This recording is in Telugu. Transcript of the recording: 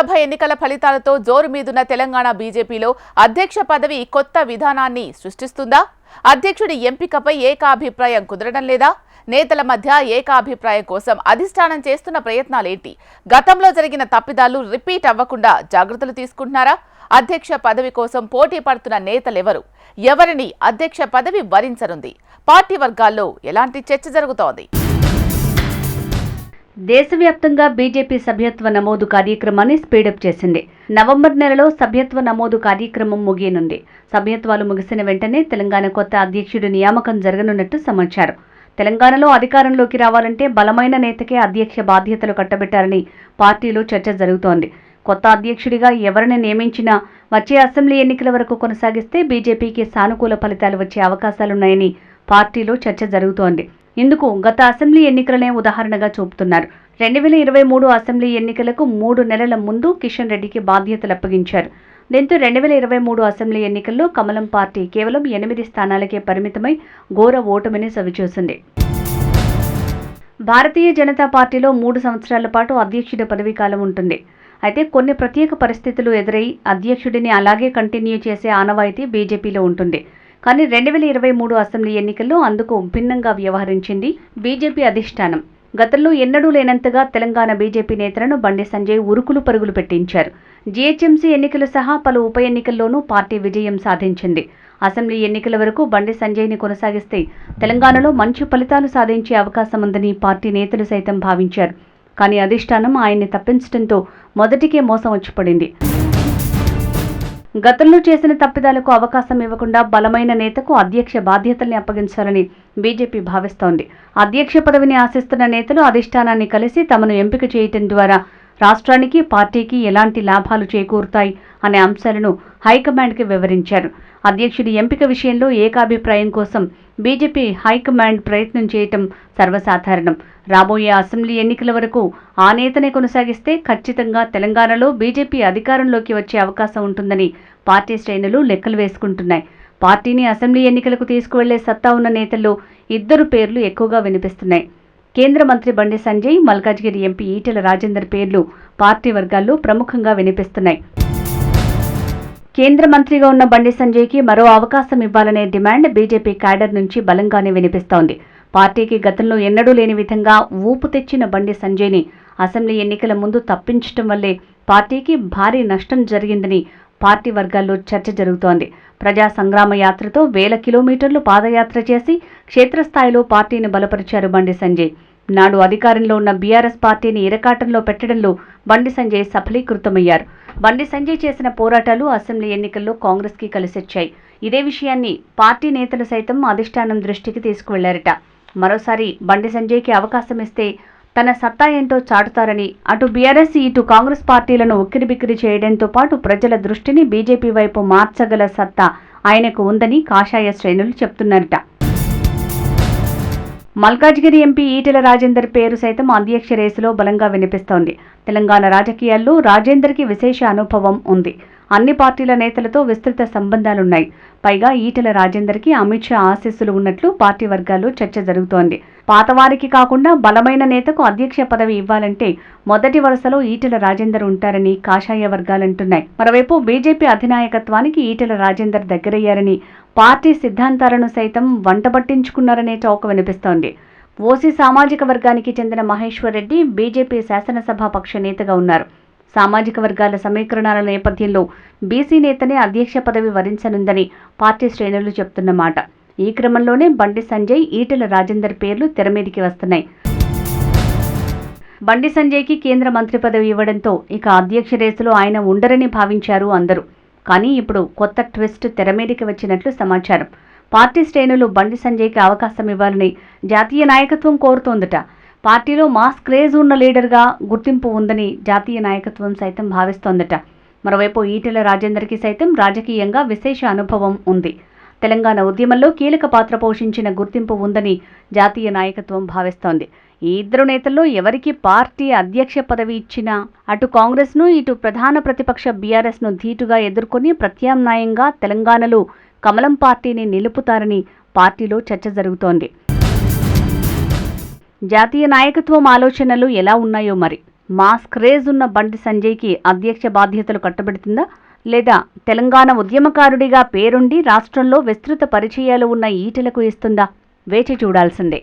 లోక్సభ ఎన్నికల ఫలితాలతో జోరు మీదున్న తెలంగాణ బీజేపీలో అధ్యక్ష పదవి కొత్త విధానాన్ని సృష్టిస్తుందా? అధ్యక్షుడి ఎంపికపై ఏకాభిప్రాయం కుదరడం లేదా? నేతల మధ్య ఏకాభిప్రాయం కోసం అధిష్టానం చేస్తున్న ప్రయత్నాలేంటి? గతంలో జరిగిన తప్పిదాలు రిపీట్ అవ్వకుండా జాగ్రత్తలు తీసుకుంటున్నారా? అధ్యక్ష పదవి కోసం పోటీ పడుతున్న నేతలెవరు? ఎవరిని అధ్యక్ష పదవి వరించనుంది? పార్టీ వర్గాల్లో ఎలాంటి చర్చ జరుగుతోంది? దేశవ్యాప్తంగా బీజేపీ సభ్యత్వ నమోదు కార్యక్రమాన్ని స్పీడప్ చేసింది. నవంబర్ నెలలో సభ్యత్వ నమోదు కార్యక్రమం ముగియనుంది. సభ్యత్వాలు ముగిసిన వెంటనే తెలంగాణ కొత్త అధ్యక్షుడి నియామకం జరగనున్నట్టు సమాచారం. తెలంగాణలో అధికారంలోకి రావాలంటే బలమైన నేతకే అధ్యక్ష బాధ్యతలు కట్టబెట్టారని పార్టీలో చర్చ జరుగుతోంది. కొత్త అధ్యక్షుడిగా ఎవరిని నియమించినా వచ్చే అసెంబ్లీ ఎన్నికల వరకు కొనసాగిస్తే బీజేపీకి సానుకూల ఫలితాలు వచ్చే అవకాశాలున్నాయని పార్టీలో చర్చ జరుగుతోంది. ఇందుకు గత అసెంబ్లీ ఎన్నికలనే ఉదాహరణగా చూపుతున్నారు. రెండు వేల ఇరవై మూడు అసెంబ్లీ ఎన్నికలకు మూడు నెలల ముందు కిషన్ రెడ్డికి బాధ్యతలు అప్పగించారు. దీంతో రెండు వేల ఇరవై మూడు అసెంబ్లీ ఎన్నికల్లో కమలం పార్టీ కేవలం ఎనిమిది స్థానాలకే పరిమితమై ఘోర ఓటమిని సవిచూసింది. భారతీయ జనతా పార్టీలో మూడు సంవత్సరాల పాటు అధ్యక్షుడి పదవీ కాలం ఉంటుంది. అయితే కొన్ని ప్రత్యేక పరిస్థితులు ఎదురై అధ్యక్షుడిని అలాగే కంటిన్యూ చేసే ఆనవాయితీ బీజేపీలో ఉంటుంది. కానీ రెండు వేల ఇరవై మూడు అసెంబ్లీ ఎన్నికల్లో అందుకు భిన్నంగా వ్యవహరించింది బీజేపీ అధిష్టానం. గతంలో ఎన్నడూ లేనంతగా తెలంగాణ బీజేపీ నేతలను బండి సంజయ్ ఉరుకులు పరుగులు పెట్టించారు. జీహెచ్ఎంసీ ఎన్నికలు సహా పలు ఉప ఎన్నికల్లోనూ పార్టీ విజయం సాధించింది. అసెంబ్లీ ఎన్నికల వరకు బండి సంజయ్ని కొనసాగిస్తే తెలంగాణలో మంచి ఫలితాలు సాధించే అవకాశం ఉందని పార్టీ నేతలు సైతం భావించారు. కానీ అధిష్టానం ఆయన్ని తప్పించడంతో మొదటికే మోసం వచ్చిపడింది. గతంలో చేసిన తప్పిదాలకు అవకాశం ఇవ్వకుండా బలమైన నేతకు అధ్యక్ష బాధ్యతల్ని అప్పగించాలని బీజేపీ భావిస్తోంది. అధ్యక్ష పదవిని ఆశిస్తున్న నేతలు అధిష్టానాన్ని కలిసి తమను ఎంపిక చేయటం ద్వారా రాష్ట్రానికి పార్టీకి ఎలాంటి లాభాలు చేకూరుతాయి అనే అంశాలను హైకమాండ్కి వివరించారు. అధ్యక్షుడి ఎంపిక విషయంలో ఏకాభిప్రాయం కోసం బీజేపీ హైకమాండ్ ప్రయత్నం చేయటం సర్వసాధారణం. రాబోయే అసెంబ్లీ ఎన్నికల వరకు ఆ నేతనే కొనసాగిస్తే ఖచ్చితంగా తెలంగాణలో బీజేపీ అధికారంలోకి వచ్చే అవకాశం ఉంటుందని పార్టీ శ్రేణులు లెక్కలు వేసుకుంటున్నాయి. పార్టీని అసెంబ్లీ ఎన్నికలకు తీసుకువెళ్ళే సత్తా ఉన్న నేతల్లో ఇద్దరు పేర్లు ఎక్కువగా వినిపిస్తున్నాయి. కేంద్ర మంత్రి బండి సంజయ్ మల్కాజ్గిరి ఎంపీ ఈటెల రాజేందర్ పేర్లు పార్టీ వర్గాల్లో ప్రముఖంగా వినిపిస్తున్నాయి. కేంద్ర మంత్రిగా ఉన్న బండి సంజయ్కి మరో అవకాశం ఇవ్వాలనే డిమాండ్ బీజేపీ క్యాడర్ నుంచి బలంగానే వినిపిస్తోంది. పార్టీకి గతంలో ఎన్నడూ లేని విధంగా ఊపు తెచ్చిన బండి సంజయ్ని అసెంబ్లీ ఎన్నికల ముందు తప్పించడం వల్లే పార్టీకి భారీ నష్టం జరిగిందని పార్టీ వర్గాల్లో చర్చ జరుగుతోంది. ప్రజా సంగ్రామ యాత్రతో వేల కిలోమీటర్లు పాదయాత్ర చేసి క్షేత్రస్థాయిలో పార్టీని బలపరిచారు బండి సంజయ్. నాడు అధికారంలో ఉన్న బీఆర్ఎస్ పార్టీని ఇరకాటంలో పెట్టడంలో బండి సంజయ్ సఫలీకృతమయ్యారు. బండి సంజయ్ చేసిన పోరాటాలు అసెంబ్లీ ఎన్నికల్లో కాంగ్రెస్కి కలిసొచ్చాయి. ఇదే విషయాన్ని పార్టీ నేతలు సైతం అధిష్టానం దృష్టికి తీసుకువెళ్ళారట. మరోసారి బండి సంజయ్కి అవకాశం ఇస్తే తన సత్తా ఏంటో చాటుతారని అటు బీఆర్ఎస్ ఇటు కాంగ్రెస్ పార్టీలను ఉక్కిరిబిక్కిరి చేయడంతో పాటు ప్రజల దృష్టిని బీజేపీ వైపు మార్చగల సత్తా ఆయనకు ఉందని కాషాయ శ్రేణులు చెప్తున్నారట. మల్కాజ్గిరి ఎంపీ ఈటెల రాజేందర్ పేరు సైతం అధ్యక్ష రేసులో బలంగా వినిపిస్తోంది. తెలంగాణ రాజకీయాల్లో రాజేందర్కి విశేష అనుభవం ఉంది. అన్ని పార్టీల నేతలతో విస్తృత సంబంధాలున్నాయి. పైగా ఈటెల రాజేందర్కి అమిత్ షా ఆశీస్సులు ఉన్నట్లు పార్టీ వర్గాల్లో చర్చ జరుగుతోంది. పాతవారికి కాకుండా బలమైన నేతకు అధ్యక్ష పదవి ఇవ్వాలంటే మొదటి వరుసలో ఈటెల రాజేందర్ ఉంటారని కాషాయ వర్గాలంటున్నాయి. మరోవైపు బీజేపీ అధినాయకత్వానికి ఈటెల రాజేందర్ దగ్గరయ్యారని పార్టీ సిద్ధాంతాలను సైతం వంటబట్టించుకున్నారనే చౌక వినిపిస్తోంది. ఓసీ సామాజిక వర్గానికి చెందిన మహేశ్వర్ రెడ్డి బీజేపీ శాసనసభాపక్ష నేతగా ఉన్నారు. సామాజిక వర్గాల సమీకరణాల నేపథ్యంలో బీసీ నేతనే అధ్యక్ష పదవి వరించనుందని పార్టీ శ్రేణులు చెప్తున్నమాట ఈ క్రమంలోనే బండి సంజయ్ ఈటెల రాజేందర్ పేర్లు తెరమీదికి వస్తున్నాయి. బండి సంజయ్కి కేంద్ర మంత్రి పదవి ఇవ్వడంతో ఇక అధ్యక్ష రేసులో ఆయన ఉండరని భావించారు అందరూ. కానీ ఇప్పుడు కొత్త ట్విస్ట్ తెరమీదికి వచ్చినట్లు సమాచారం. పార్టీ శ్రేణులు బండి సంజయ్కి అవకాశం ఇవ్వాలని జాతీయ నాయకత్వం కోరుతోందట. పార్టీలో మాస్ క్రేజ్ ఉన్న లీడర్గా గుర్తింపు ఉందని జాతీయ నాయకత్వం సైతం భావిస్తోందట. మరోవైపు ఈటెల రాజేందర్కి సైతం రాజకీయంగా విశేష అనుభవం ఉంది. తెలంగాణ ఉద్యమంలో కీలక పాత్ర పోషించిన గుర్తింపు ఉందని జాతీయ నాయకత్వం భావిస్తోంది. ఈ ఇద్దరు నేతల్లో ఎవరికి పార్టీ అధ్యక్ష పదవి ఇచ్చినా అటు కాంగ్రెస్ను ఇటు ప్రధాన ప్రతిపక్ష బీఆర్ఎస్ను ధీటుగా ఎదుర్కొని ప్రత్యామ్నాయంగా తెలంగాణలో కమలం పార్టీని నిలుపుతారని పార్టీలో చర్చ జరుగుతోంది. జాతీయ నాయకత్వం ఆలోచనలు ఎలా ఉన్నాయో మరి? మాస్ క్రేజ్ ఉన్న బండి సంజయ్కి అధ్యక్ష బాధ్యతలు కట్టబెడుతుందా? లేదా తెలంగాణ ఉద్యమకారుడిగా పేరుండి రాష్ట్రంలో విస్తృత పరిచయాలు ఉన్న ఈటలకు ఇస్తుందా? వేచి చూడాల్సిందే.